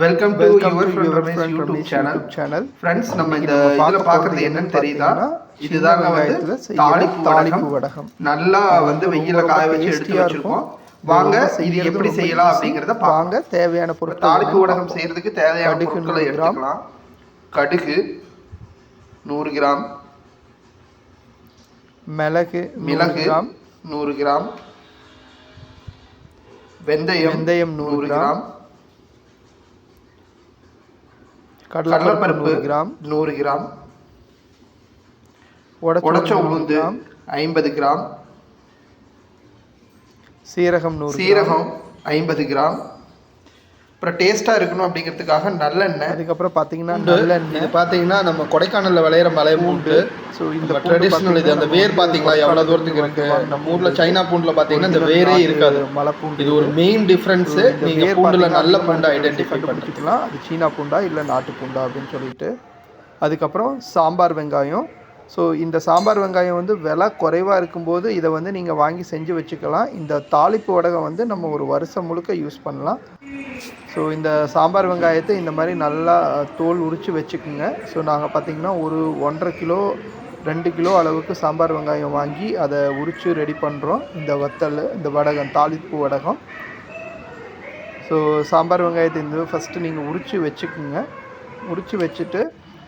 Welcome to your friend Ramesh YouTube channel channel. Friends நம்ம இந்த இதில் பார்க்க பார்க்குறது என்னன்னு தெரியுதா இதுதாங்க வந்து தாளிப்பு தாளிப்பு வடகம். நல்லா வந்து வெயில காய வச்சு எடுத்து வச்சிருக்கோம். வாங்க இது எப்படி செய்யலாம். அப்படிங்கிறத வாங்க தேவையான பொருட்கள் தாளிப்பு வடகம். செய்யறதுக்கு தேவையான பொருட்களை. எடுத்துக்கலாம் கடுகு நூறு கிராம் மிளகு மிளகு நூறு கிராம் வெந்தயம் வெந்தயம் நூறு கிராம். கிராம் கடலைப்பருப்பு கிராம். நூறு கிராம். உடச்ச உளுந்து ஐம்பது கிராம். சீரகம் நூறு. சீரகம் ஐம்பது கிராம். அப்புறம் டேஸ்ட்டாக இருக்கணும் அப்படிங்கிறதுக்காக நல்லெண்ணெய் அதுக்கப்புறம் பார்த்தீங்கன்னா இது நல்லெண்ணெய் பார்த்தீங்கன்னா நம்ம கொடைக்கானல்ல விளையிற மலை பூண்டு. ஸோ இந்த ட்ரெடிஷ்னல் இது அந்த வேர் பார்த்தீங்களா எவ்வளோ தூரத்துக்கு இருக்கு? நம்ம ஊர்ல சைனா பூண்டுல பார்த்தீங்கன்னா இந்த வேரே இருக்காது. மலை பூண்டு இது ஒரு மெயின் டிஃப்ரென்ஸ் இந்த நீங்க வேர் பூண்டுல நல்ல பூண்டை ஐடென்டிஃபை கண்டுபிடிச்சிக்கலாம் அது சீனா பூண்டா இல்லை நாட்டு பூண்டா அப்படின்னு சொல்லிட்டு. அதுக்கப்புறம் சாம்பார் வெங்காயம். ஸோ இந்த சாம்பார் வெங்காயம் வந்து விலை குறைவாக இருக்கும்போது இதை வந்து நீங்கள் வாங்கி செஞ்சு வச்சுக்கலாம். இந்த தாளிப்பு வடகம் வந்து நம்ம ஒரு வருஷம் முழுக்க யூஸ் பண்ணலாம். ஸோ இந்த சாம்பார் வெங்காயத்தை இந்த மாதிரி நல்லா தோல் உரித்து வச்சுக்குங்க. ஸோ நாங்கள் பார்த்திங்கன்னா ஒரு ஒன்றரை கிலோ ரெண்டு கிலோ அளவுக்கு சாம்பார் வெங்காயம் வாங்கி அதை உரித்து ரெடி பண்ணுறோம் இந்த வத்தல் இந்த வடகம் தாளிப்பு வடகம். ஸோ சாம்பார் வெங்காயத்தை இந்த ஃபஸ்ட்டு நீங்கள் உரித்து வச்சுக்குங்க. உரித்து வச்சுட்டு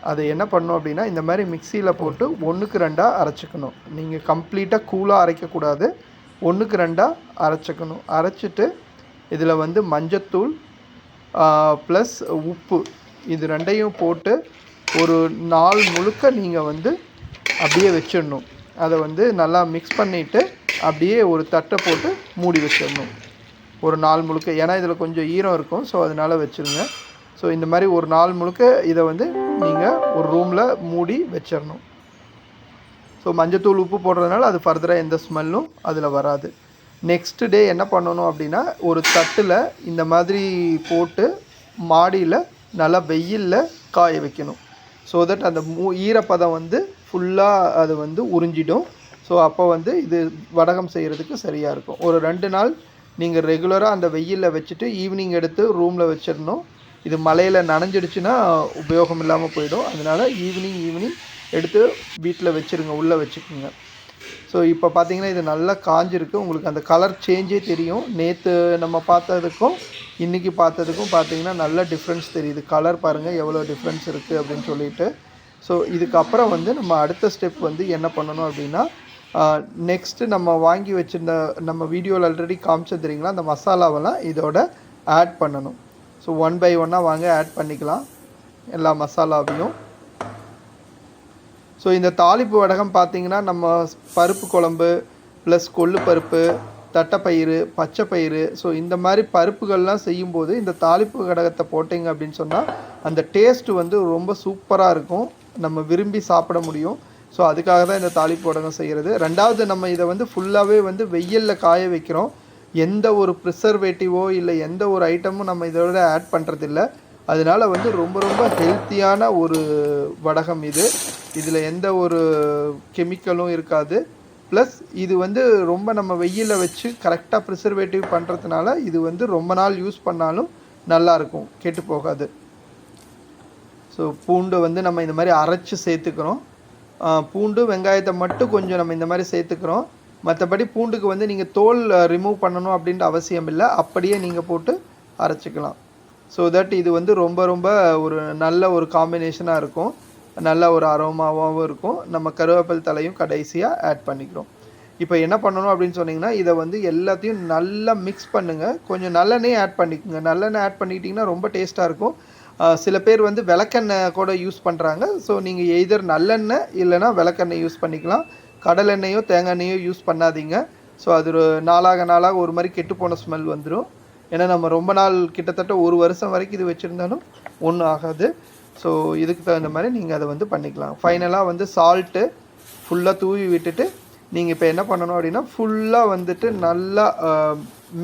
அதை என்ன பண்ணணும் அப்படின்னா இந்த மாதிரி மிக்சியில் போட்டு ஒன்றுக்கு ரெண்டாக அரைச்சிக்கணும். நீங்கள் கம்ப்ளீட்டாக கூலாக அரைக்கக்கூடாது. ஒன்றுக்கு ரெண்டாக அரைச்சிக்கணும். அரைச்சிட்டு இதில் வந்து மஞ்சத்தூள் ப்ளஸ் உப்பு. இது ரெண்டையும் போட்டு ஒரு நாள் முழுக்க நீங்கள் வந்து அப்படியே வச்சிடணும். அதை வந்து நல்லா மிக்ஸ் பண்ணிவிட்டு அப்படியே ஒரு தட்டை போட்டு மூடி வச்சிடணும். ஒரு நாள் முழுக்க. ஏன்னா இதில் கொஞ்சம் ஈரம் இருக்கும். ஸோ அதனால் வச்சுருங்க. ஸோ இந்த மாதிரி ஒரு நாள் முழுக்க இதை வந்து நீங்கள் ஒரு ரூமில் மூடி வச்சிடணும் ஸோ மஞ்சத்தூள் உப்பு போடுறதுனால அது ஃபர்தராக எந்த ஸ்மெல்லும் அதில் வராது. நெக்ஸ்ட் டே என்ன பண்ணணும் அப்படின்னா ஒரு தட்டில் இந்த மாதிரி போட்டு மாடியில் நல்லா வெயிலில் காய வைக்கணும். ஸோ தட் அந்த மூ ஈரப்பதம் வந்து ஃபுல்லாக அது வந்து உறிஞ்சிடும். ஸோ அப்போ வந்து இது வடகம் செய்கிறதுக்கு சரியாக இருக்கும். ஒரு ரெண்டு நாள் நீங்கள் ரெகுலராக அந்த வெயிலில் வச்சுட்டு ஈவினிங் எடுத்து ரூமில் வச்சிடணும் இது மழையில் நனைஞ்சிடுச்சுன்னா உபயோகம் இல்லாமல் போயிடும். அதனால் ஈவினிங் ஈவினிங் எடுத்து வீட்டில் வச்சுருங்க உள்ளே வச்சுக்கோங்க. ஸோ இப்போ பார்த்தீங்கன்னா இது நல்லா காஞ்சிருக்கு. உங்களுக்கு அந்த கலர் சேஞ்சே தெரியும். நேற்று நம்ம பார்த்ததுக்கும் இன்றைக்கி பார்த்ததுக்கும் பார்த்தீங்கன்னா நல்ல டிஃப்ரென்ஸ் தெரியுது. கலர் பாருங்கள் எவ்வளோ டிஃப்ரென்ஸ் இருக்குது அப்படின்னு சொல்லிட்டு. ஸோ இதுக்கப்புறம் வந்து நம்ம அடுத்த ஸ்டெப் வந்து என்ன பண்ணணும் அப்படின்னா நெக்ஸ்ட்டு நம்ம வாங்கி வச்சுருந்த நம்ம வீடியோவில் ஆல்ரெடி காமிச்சது தெரியுங்களா? அந்த மசாலாவெல்லாம் இதோட ஆட் பண்ணணும். ஸோ ஒன் பை ஒன்னாக வாங்க ஆட் பண்ணிக்கலாம். எல்லா மசாலாவையும். ஸோ இந்த தாளிப்பு வடகம் பார்த்தீங்கன்னா நம்ம பருப்பு குழம்பு ப்ளஸ் கொள்ளு பருப்பு தட்டைப்பயிறு பச்சைப்பயிறு ஸோ இந்த மாதிரி பருப்புகள்லாம் செய்யும்போது இந்த தாளிப்பு கடகத்தை போட்டிங்க அப்படின்னு சொன்னால் அந்த டேஸ்ட்டு வந்து ரொம்ப சூப்பராக இருக்கும். நம்ம விரும்பி சாப்பிட முடியும். ஸோ அதுக்காக தான் இந்த தாளிப்பு வடகம் செய்கிறது ரெண்டாவது நம்ம இதை வந்து ஃபுல்லாகவே வந்து வெயிலில் காய வைக்கிறோம். எந்த ஒரு ப்ரிசர்வேட்டிவோ இல்லை எந்த ஒரு ஐட்டமும் நம்ம இதோட ஆட் பண்ணுறதில்ல அதனால வந்து ரொம்ப ரொம்ப ஹெல்த்தியான ஒரு வடகம் இது. இதில் எந்த ஒரு கெமிக்கலும் இருக்காது. ப்ளஸ் இது வந்து ரொம்ப நம்ம வெயிலில் வச்சு கரெக்டாக ப்ரிசர்வேட்டிவ் பண்ணுறதுனால இது வந்து ரொம்ப நாள் யூஸ் பண்ணாலும் நல்லாயிருக்கும் கெட்டு போகாது. ஸோ பூண்டு வந்து நம்ம இந்த மாதிரி அரைச்சி சேர்த்துக்கிறோம். பூண்டு வெங்காயத்தை மட்டும் கொஞ்சம் நம்ம இந்த மாதிரி சேர்த்துக்கிறோம். மற்றபடி பூண்டுக்கு வந்து நீங்கள் தோல் ரிமூவ் பண்ணணும் அப்படின்ற அவசியம் இல்லை. அப்படியே நீங்கள் போட்டு அரைச்சிக்கலாம். ஸோ தட் இது வந்து ரொம்ப ரொம்ப ஒரு நல்ல ஒரு காம்பினேஷனாக இருக்கும். நல்ல ஒரு அரோமாவாகவும் இருக்கும். நம்ம கருவேப்பில் தலையும் கடைசியாக ஆட் பண்ணிக்கிறோம். இப்போ என்ன பண்ணணும் அப்படின்னு சொன்னீங்கன்னா இதை வந்து எல்லாத்தையும் நல்லா மிக்ஸ் பண்ணுங்கள் கொஞ்சம் நல்லெண்ணெய் ஆட் பண்ணிக்கோங்க. நல்லெண்ணெய் ஆட் பண்ணிக்கிட்டிங்கன்னா ரொம்ப டேஸ்ட்டாக இருக்கும். சில பேர் வந்து விளக்கெண்ணெய் கூட யூஸ் பண்ணுறாங்க ஸோ நீங்கள் எய்தர் நல்லெண்ணெய் இல்லைன்னா விளக்கெண்ணெய் யூஸ் பண்ணிக்கலாம். கடலெண்ணெயோ தேங்காய் எண்ணெயோ யூஸ் பண்ணாதீங்க. ஸோ அது ஒரு நாளாக நாளாக ஒரு மாதிரி கெட்டு போன ஸ்மெல் வந்துடும் ஏன்னா நம்ம ரொம்ப நாள் கிட்டத்தட்ட ஒரு வருஷம் வரைக்கும் இது வச்சுருந்தாலும் ஒன்றும் ஆகாது. ஸோ இதுக்கு தகுந்த மாதிரி நீங்கள் அதை வந்து பண்ணிக்கலாம். ஃபைனலாக வந்து சால்ட்டு ஃபுல்லாக தூவி விட்டுட்டு நீங்கள் இப்போ என்ன பண்ணணும் அப்படின்னா ஃபுல்லாக வந்துட்டு நல்லா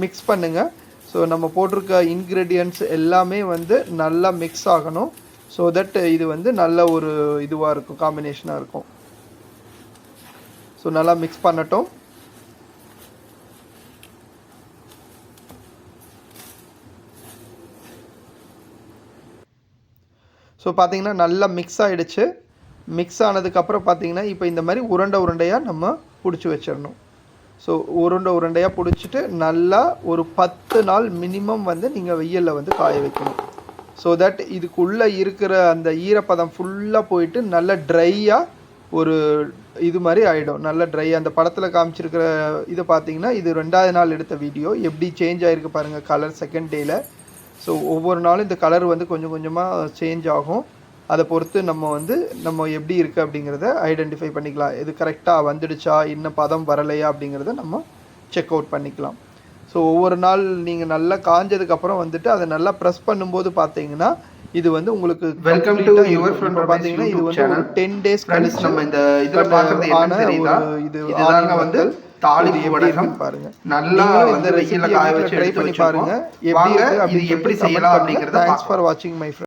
மிக்ஸ் பண்ணுங்கள் ஸோ நம்ம போட்டிருக்க இன்க்ரீடியன்ட்ஸ் எல்லாமே வந்து நல்லா மிக்ஸ் ஆகணும். ஸோ தட் இது வந்து நல்ல ஒரு இதுவாக இருக்கும் காம்பினேஷனாக இருக்கும். ஸோ நல்லா மிக்ஸ் பண்ணட்டும். ஸோ பார்த்தீங்கன்னா நல்லா மிக்ஸ் ஆகிடுச்சு மிக்ஸ் ஆனதுக்கப்புறம் பார்த்தீங்கன்னா இப்போ இந்த மாதிரி உருண்டை உருண்டையாக நம்ம பிடிச்சி வச்சிடணும். ஸோ உருண்டை உருண்டையாக பிடிச்சிட்டு நல்லா ஒரு பத்து நாள் மினிமம் வந்து நீங்கள் வெயிலில் வந்து காய வைக்கணும். ஸோ தட் இதுக்குள்ளே இருக்கிற அந்த ஈரப்பதம் ஃபுல்லாக போயிட்டு நல்லா ட்ரையாக ஒரு இது மாதிரி ஆகிடும் நல்ல ட்ரை அந்த படத்தில் காமிச்சிருக்கிற இதை பார்த்தீங்கன்னா இது ரெண்டாவது நாள் எடுத்த வீடியோ எப்படி சேஞ்ச் ஆகிருக்கு பாருங்கள் கலர் செகண்ட் டேயில் ஸோ ஒவ்வொரு நாளும் இந்த கலர் வந்து கொஞ்சம் கொஞ்சமாக சேஞ்ச் ஆகும். அதை பொறுத்து நம்ம வந்து நம்ம எப்படி இருக்குது அப்படிங்கிறத ஐடென்டிஃபை பண்ணிக்கலாம். இது கரெக்டாக வந்துடுச்சா? இன்னும் பதம் வரலையா அப்படிங்கிறத நம்ம செக் அவுட் பண்ணிக்கலாம். ஸோ ஒவ்வொரு நாள் நீங்கள் நல்லா காஞ்சதுக்கப்புறம் வந்துட்டு அதை நல்லா ப்ரெஸ் பண்ணும்போது பார்த்தீங்கன்னா இது வந்து உங்களுக்கு இருக்கும். friend இப்போ Ramesh பார்த்தீங்கன்னா இது வந்து ஒரு channel. டென் டேஸ் Friends, கழிச்சு நம்ம இந்த இதுல பார்க்கறது என்னன்னு ஆன தெரியுதா? இது இதுதாங்க வந்து எப்படி வடகம். பாருங்க நல்லா வந்து வெயில்ல காய வச்சு ட்ரை பண்ணி. பாருங்க எப்படி இது எப்படி செய்யலாம் அப்படிங்கறத தேங்க்ஸ். ஃபார் வாட்சிங் மை